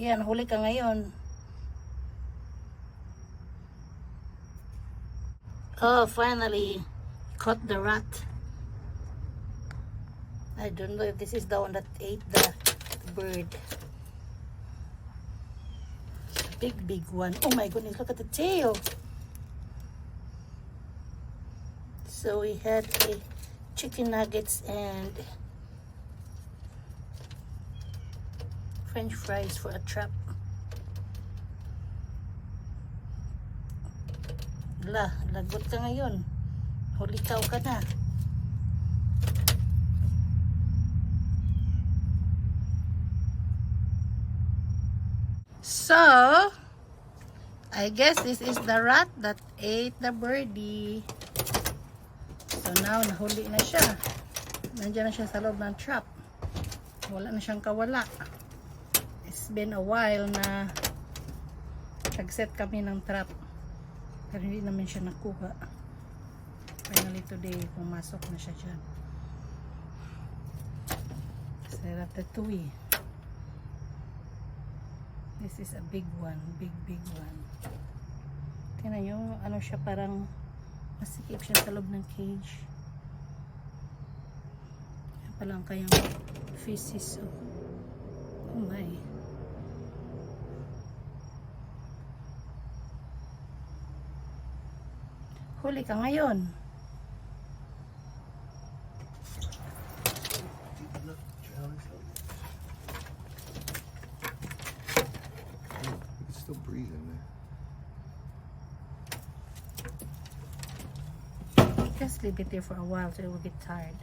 Yan, huli ka ngayon. Oh, finally, caught the rat. I don't know if this is the one that ate the bird. Big, big one. Oh my goodness, look at the tail. So we had a chicken nuggets and french fries for a trap. La, lagot ka ngayon. Hulikaw ka na. So, I guess this is the rat that ate the birdie. So now, nahuli na siya. Nandiyan na siya sa loob ng trap. Wala na siyang kawala. It's been a while na nag-set kami ng trap. Pero hindi naman siya nakuha. Finally today, pumasok na siya dyan. Sa ratatouille. This is a big one. Big, big one. Tingnan nyo, ano siya parang masikip siya sa loob ng cage. Yan pa lang kayang feces. Oh, oh my. Huli ka ngayon. Still breathe in there. Just leave it there for a while so it will get tired.